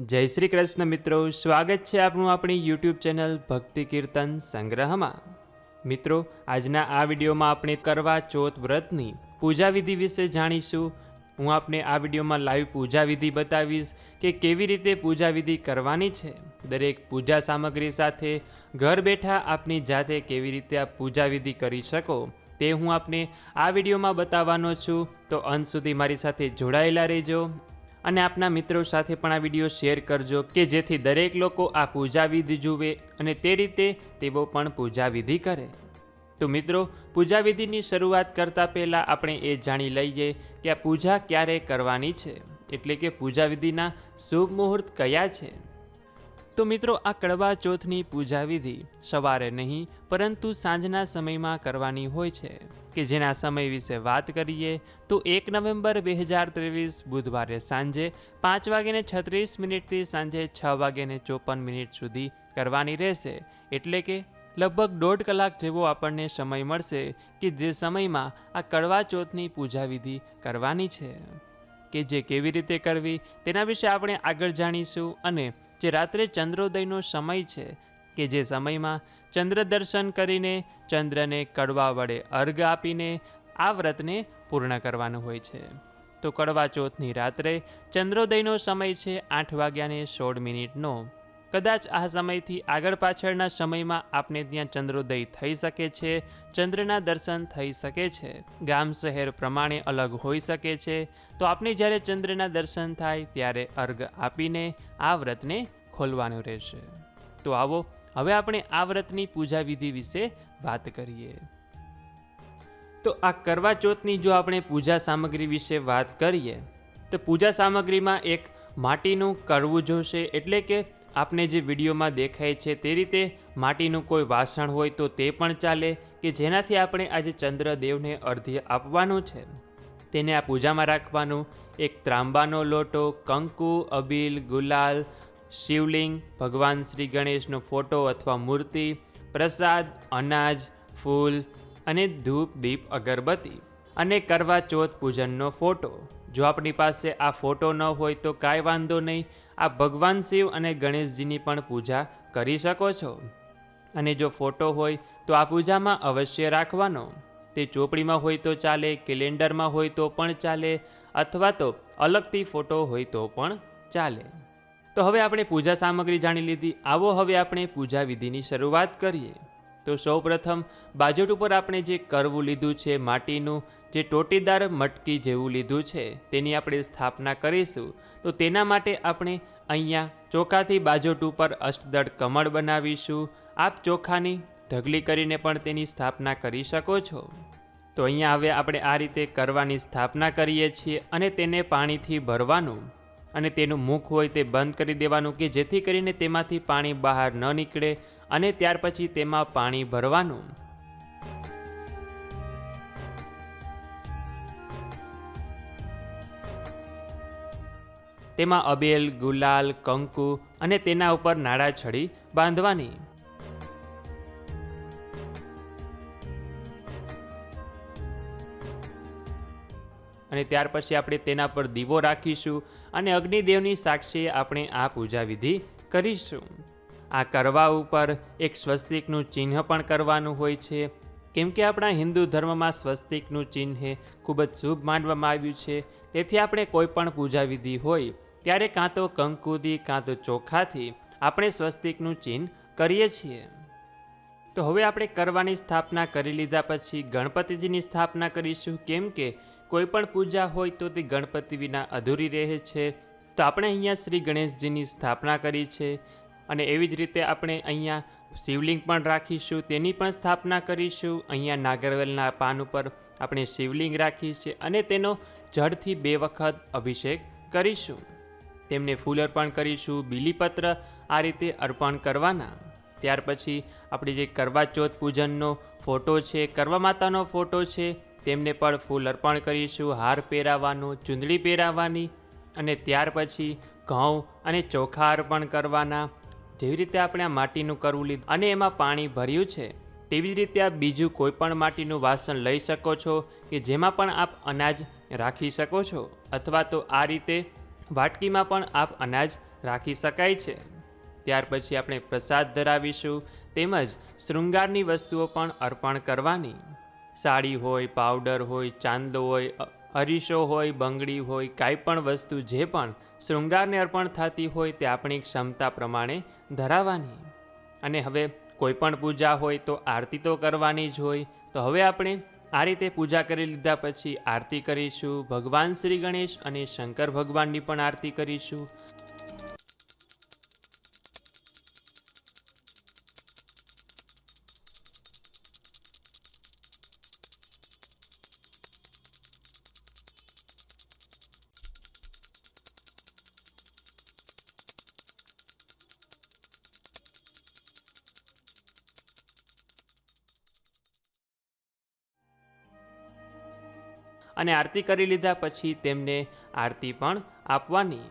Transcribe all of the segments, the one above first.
જય શ્રી કૃષ્ણ મિત્રો, સ્વાગત છે આપનું આપણી યુટ્યુબ ચેનલ ભક્તિ કીર્તન સંગ્રહમાં. મિત્રો, આજના આ વિડીયોમાં આપણે કરવા ચોથ વ્રતની પૂજા વિધિ વિશે જાણીશું. હું આપને આ વિડીયોમાં લાઈવ પૂજા વિધિ બતાવીશ કે કેવી રીતે પૂજા વિધિ કરવાની છે. દરેક પૂજા સામગ્રી સાથે ઘર બેઠા આપની જાતે કેવી રીતે આ પૂજા વિધિ કરી શકો, તે હું આપને આ વિડીયોમાં બતાવવાનો છું. તો અંત સુધી મારી સાથે જોડાયેલા રહેજો. અને આપના મિત્રો સાથે પણ આ વીડિયો શેર કરજો કે જેથી દરેક લોકો આ પૂજાવિધિ જુએ અને તે રીતે તેઓ પણ પૂજાવિધિ કરે. તો મિત્રો, પૂજાવિધિની શરૂઆત કરતાં પહેલાં આપણે એ જાણી લઈએ કે આ પૂજા ક્યારે કરવાની છે. એટલે કે પૂજાવિધિના શુભ મુહૂર્ત કયા છે. તો મિત્રો આ કડવા ચોથની પૂજા વિધિ સવારે નહીં, પરંતુ સાંજના સમયમાં કરવાની હોય છે. કે જેના સમય વિશે વાત કરીએ, તો એક નવેમ્બર બે હજાર ત્રેવીસ બુધવારે સાંજે પાંચ વાગ્યાને છત્રીસ મિનિટથી સાંજે છ વાગ્યાને ચોપન મિનિટ સુધી કરવાની રહેશે. એટલે કે લગભગ દોઢ કલાક જેવો આપણને સમય મળશે કે જે સમયમાં આ કડવા ચોથની પૂજા વિધિ કરવાની છે. કે જે કેવી રીતે કરવી, તેના વિશે આપણે આગળ જાણીશું અને જે રાત્રે ચંદ્રોદયનો સમય છે, કે જે સમયમાં ચંદ્ર દર્શન કરીને ચંદ્રને કડવા વડે અર્ઘ આપીને આ વ્રતને પૂર્ણ કરવાનું હોય છે. તો કડવા ચોથની રાત્રે ચંદ્રોદયનો સમય છે આઠ વાગ્યાને સોળ મિનિટનો. કદાચ આ સમયથી આગળ પાછળના સમયમાં આપને ત્યાં ચંદ્રોદય થઈ શકે છે, ચંદ્રના દર્શન થઈ શકે છે. ગામ શહેર પ્રમાણે અલગ હોઈ શકે છે. તો આપને જ્યારે ચંદ્રના દર્શન થાય ત્યારે અર્ઘ આપીને આ વ્રતને ખોલવાનું રહેશે. તો આવો, હવે આપણે આ વ્રતની પૂજા વિધિ વિશે વાત કરીએ. તો આ કરવા ચોથની જો આપણે પૂજા સામગ્રી વિશે વાત કરીએ, તો પૂજા સામગ્રીમાં એક માટીનું કરવું જોશે એટલે કે આપને જે વિડીયોમાં દેખાય છે તે રીતે માટીનું કોઈ વાસણ હોય તો તે પણ ચાલે કે જેનાથી આપણે આજે ચંદ્રદેવને અર્ધ્ય આપવાનું છે. તેને આ પૂજામાં રાખવાનું, એક ત્રાંબાનો લોટો, કંકુ, અબીલ, ગુલાલ, શિવલિંગ, ભગવાન શ્રી ગણેશનો ફોટો અથવા મૂર્તિ, પ્રસાદ, અનાજ, ફૂલ અને ધૂપ, દીપ, અગરબત્તી અને કરવા ચોથ પૂજનનો ફોટો. જો આપણી પાસે આ ફોટો ન હોય તો કાંઈ વાંધો નહીં આ ભગવાન શિવ અને ગણેશજીની પણ પૂજા કરી શકો છો. અને જો ફોટો હોય તો આ પૂજામાં અવશ્ય રાખવાનો. તે ચોપડીમાં હોય તો ચાલે, કેલેન્ડરમાં હોય તો પણ ચાલે, અથવા તો અલગથી ફોટો હોય તો પણ ચાલે. તો હવે આપણે પૂજા સામગ્રી જાણી લીધી. આવો હવે આપણે પૂજા વિધિની શરૂઆત કરીએ. તો સૌપ્રથમ બાજોટ ઉપર આપણે જે કરવું લીધું છે, માટીનું જે ટોટીદાર મટકી જેવું લીધું છે, તેની આપણે સ્થાપના કરીશું. તો તેના માટે આપણે અહીંયા ચોખાથી બાજોટ ઉપર અષ્ટદળ કમળ બનાવીશું. આપ ચોખાની ઢગલી કરીને પણ તેની સ્થાપના કરી શકો છો. તો અહીંયા હવે આપણે આ રીતે કરવાની સ્થાપના કરીએ છીએ અને તેને પાણીથી ભરવાનું. અને તેનું મુખ હોય તે બંધ કરી દેવાનું કે જેથી કરીને તેમાંથી પાણી બહાર ન નીકળે. અને ત્યાર પછી તેમાં પાણી ભરવાનું. તેમાં અબેલ, ગુલાલ, કંકુ અને તેના ઉપર નાળા છડી બાંધવાની. અને ત્યાર પછી આપણે તેના પર દીવો રાખીશું અને અગ્નિદેવની સાક્ષીએ આપણે આ પૂજા વિધિ કરીશું. આ કરવા ઉપર એક સ્વસ્તિકનું ચિહ્ન પણ કરવાનું હોય છે. કેમ કે આપણા હિન્દુ ધર્મમાં સ્વસ્તિકનું ચિહ્ન ખૂબ જ શુભ માનવામાં આવ્યું છે. તેથી આપણે કોઈ પણ પૂજા વિધિ હોય, ત્યારે કાં તો કંકુદી, કાં તો ચોખાથી આપણે સ્વસ્તિકનું ચિહ્ન કરીએ છીએ. તો હવે આપણે કરવાની સ્થાપના કરી લીધા પછી ગણપતિજીની સ્થાપના કરીશું. કેમ કે કોઈ પણ પૂજા હોય તો તે ગણપતિ વિના અધૂરી રહે છે. તો આપણે અહીંયા શ્રી ગણેશજીની સ્થાપના કરી છે. અને એવી જ રીતે આપણે અહીંયા શિવલિંગ પણ રાખીશું, તેની પણ સ્થાપના કરીશું. અહીંયા નાગરવેલના પાન ઉપર આપણે શિવલિંગ રાખી છે અને તેનો જળથી બે વખત અભિષેક કરીશું. તેમને ફૂલ અર્પણ કરીશું, બીલીપત્ર આ રીતે અર્પણ કરવાના. ત્યાર પછી આપણે જે કરવા ચોથ પૂજનનો ફોટો છે, કરવા માતાનો ફોટો છે, તેમને પણ ફૂલ અર્પણ કરીશું. હાર પહેરાવવાનો, ચૂંદડી પહેરાવવાની અને ત્યાર પછી ઘઉં અને ચોખા અર્પણ કરવાના. જેવી રીતે આપણે આ માટીનું કરવું લીધું અને એમાં પાણી ભર્યું છે, તેવી જ રીતે આપ બીજું કોઈ પણ માટીનું વાસણ લઈ શકો છો કે જેમાં પણ આપ અનાજ રાખી શકો છો અથવા તો આ રીતે વાટકીમાં પણ આપ અનાજ રાખી શકાય છે. ત્યાર પછી આપણે પ્રસાદ ધરાવીશું, તેમજ શૃંગારની વસ્તુઓ પણ અર્પણ કરવાની. સાડી હોય, પાવડર હોય ચાંદલો હોય અરીસો હોય, બંગડી હોય, કાંઈ પણ વસ્તુ જે પણ શૃંગારને અર્પણ થતી હોય તે આપણી ક્ષમતા પ્રમાણે ધરાવાની. અને હવે કોઈ પણ પૂજા હોય તો આરતી તો કરવાની જ હોય. તો હવે આપણે આ રીતે પૂજા કરી લીધા પછી આરતી કરીશું. ભગવાન શ્રી ગણેશ અને શંકર ભગવાનની પણ આરતી કરીશું. અને આરતી કરી લીધા પછી તેમને આરતી પણ આપવાની.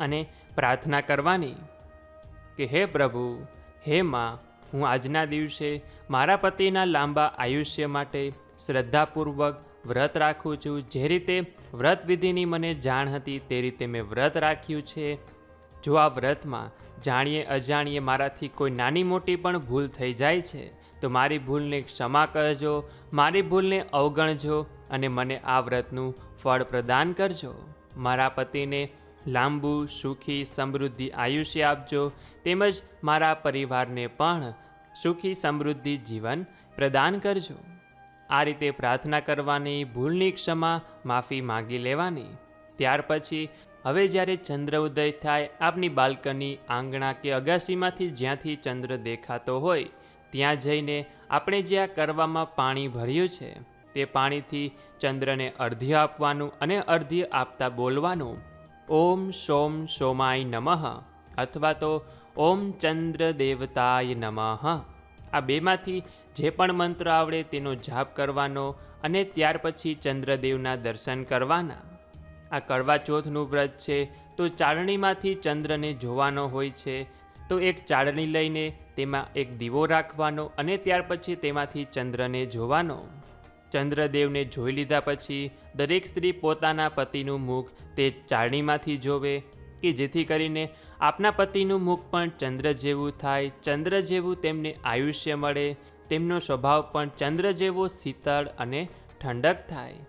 અને પ્રાર્થના કરવાની કે હે પ્રભુ હે માં, હું આજના દિવસે મારા પતિના લાંબા આયુષ્ય માટે શ્રદ્ધાપૂર્વક વ્રત રાખું છું. જે રીતે વ્રત વિધિની મને જાણ હતી, તે રીતે મેં વ્રત રાખ્યું છે. જો આ વ્રતમાં જાણીએ અજાણીએ મારાથી કોઈ નાની મોટી પણ ભૂલ થઈ જાય છે, તો મારી ભૂલને ક્ષમા કરજો, મારી ભૂલને અવગણજો અને મને આ વ્રતનું ફળ પ્રદાન કરજો. મારા પતિને લાંબુ, સુખી, સમૃદ્ધિ આયુષ્ય આપજો. તેમજ મારા પરિવારને પણ સુખી, સમૃદ્ધિ જીવન પ્રદાન કરજો. આ રીતે પ્રાર્થના કરવાની ભૂલની ક્ષમા માફી માગી લેવાની. ત્યાર પછી, હવે જ્યારે ચંદ્ર ઉદય થાય આપની બાલ્કની આંગણા કે અગાસીમાંથી જ્યાંથી ચંદ્ર દેખાતો હોય, ત્યાં જઈને આપણે જે આ કરવામાં પાણી ભર્યું છે, તે પાણીથી ચંદ્રને અર્ધ્ય આપવાનું અને અર્ધ્ય આપતા બોલવાનું ઓમ સોમ સોમાય નમઃ અથવા તો ઓમ ચંદ્ર દેવતાય નમઃ. આ બેમાંથી જે પણ મંત્ર આવડે તેનો જાપ કરવાનો અને ત્યાર પછી ચંદ્રદેવના દર્શન કરવાના. આ કરવા ચોથનું વ્રત છે, તો ચાળણીમાંથી ચંદ્રને જોવાનો હોય છે, તો એક ચાળણી લઈને તેમાં એક દીવો રાખવાનો અને ત્યાર પછી તેમાંથી ચંદ્રને જોવાનો. ચંદ્રદેવને જોઈ લીધા પછી દરેક સ્ત્રી પોતાના પતિનું મુખ તે ચાળણીમાંથી જોવે કે જેથી કરીને આપના પતિનું મુખ પણ ચંદ્ર જેવું થાય, ચંદ્ર જેવું તેમને આયુષ્ય મળે, તેમનો સ્વભાવ પણ ચંદ્ર જેવો શીતળ અને ઠંડક થાય.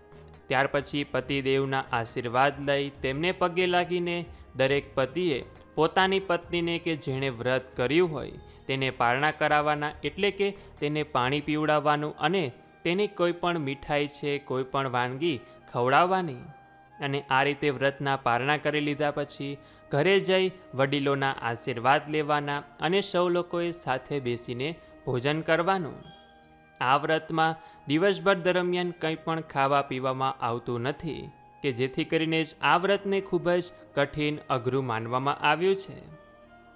ત્યાર પછી પતિદેવના આશીર્વાદ લઈ તેમને પગે લાગીને દરેક પતિએ પોતાની પત્નીને કે જેણે વ્રત કર્યું હોય તેને પારણા કરાવવાના એટલે કે તેને પાણી પીવડાવવાનું અને તેની કોઈ પણ મીઠાઈ છે, કોઈ પણ વાનગી ખવડાવવાની. અને આ રીતે વ્રતના પારણા કરી લીધા પછી ઘરે જઈ વડીલોના આશીર્વાદ લેવાના અને સૌ લોકોએ સાથે બેસીને ભોજન કરવાનું. આ વ્રતમાં દિવસભર દરમિયાન કંઈ પણ ખાવા પીવામાં આવતું નથી, કે જેથી કરીને જ આ વ્રતને ખૂબ જ કઠિન અઘરું માનવામાં આવ્યું છે.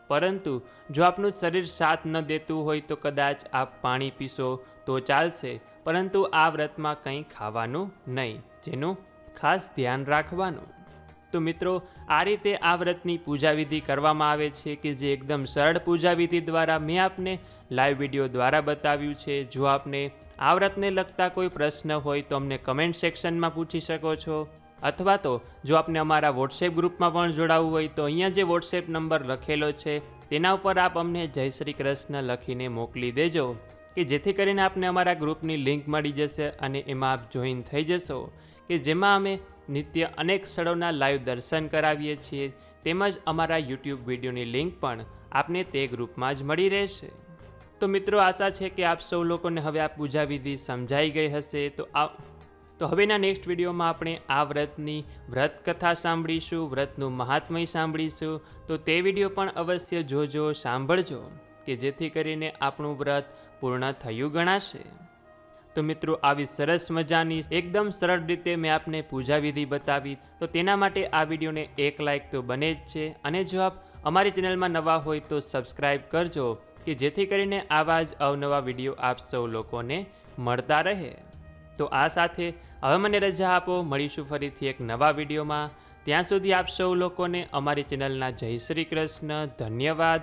પરંતુ જો આપનું શરીર સાથ ન દેતું હોય તો કદાચ આપ પાણી પીશો તો ચાલશે, પરંતુ આ વ્રતમાં કંઈ ખાવાનું નહીં, જેનું ખાસ ધ્યાન રાખવાનું. તો મિત્રો, આ રીતે આ વ્રતની પૂજાવિધિ કરવામાં આવે છે કે જે એકદમ સરળ પૂજાવિધિ દ્વારા મેં આપને લાઈવ વીડિયો દ્વારા બતાવ્યું છે. જો આપને આ વ્રતને લગતા કોઈ પ્રશ્ન હોય તો અમને કમેન્ટ સેક્શનમાં પૂછી શકો છો. અથવા તો, જો આપને અમારા વોટ્સએપ ગ્રુપમાં પણ જોડાવવું હોય તો અહીંયા જે વોટ્સએપ નંબર લખેલો છે, તેના ઉપર આપ અમને જય શ્રી કૃષ્ણ લખીને મોકલી દેજો. કે જેથી કરીને આપને અમારા ગ્રુપની લિંક મળી જશે અને એમાં આપ જોઈન થઈ જશો, કે જેમાં અમે નિત્ય અનેક સ્થળોના લાઈવ દર્શન કરાવીએ છીએ, તેમજ અમારા યુટ્યુબ વિડીયોની લિંક પણ આપને તે ગ્રુપમાં જ મળી રહેશે. તો મિત્રો, આશા છે કે આપ સૌ લોકોને હવે આ પૂજા વિધિ સમજાઈ ગઈ હશે. તો આ, તો હવેના નેક્સ્ટ વિડીયોમાં આપણે આ વ્રતની વ્રત કથા સાંભળીશું, વ્રતનું મહાત્મય સાંભળીશું. તો તે વીડિયો પણ અવશ્ય જોજો, સાંભળજો, કે જેથી કરીને આપણું વ્રત પૂર્ણ થયું ગણાશે. તો મિત્રો, આવી સરસ મજાની, એકદમ સરળ રીતે મેં આપને પૂજા વિધિ બતાવી. તો તેના માટે આ વિડીયોને એક લાઇક તો બને જ છે. અને જો આપ અમારી ચેનલમાં નવા હોય તો સબસ્ક્રાઈબ કરજો, કે જેથી કરીને આવા જ અવનવા વીડિયો આપ સૌ લોકોને મળતા રહે. તો આ સાથે હવે મને રજા આપો. મળીશું ફરીથી એક નવા વિડીયોમાં. ત્યાં સુધી આપ સૌ લોકોને અમારી ચેનલના જય શ્રી કૃષ્ણ. ધન્યવાદ.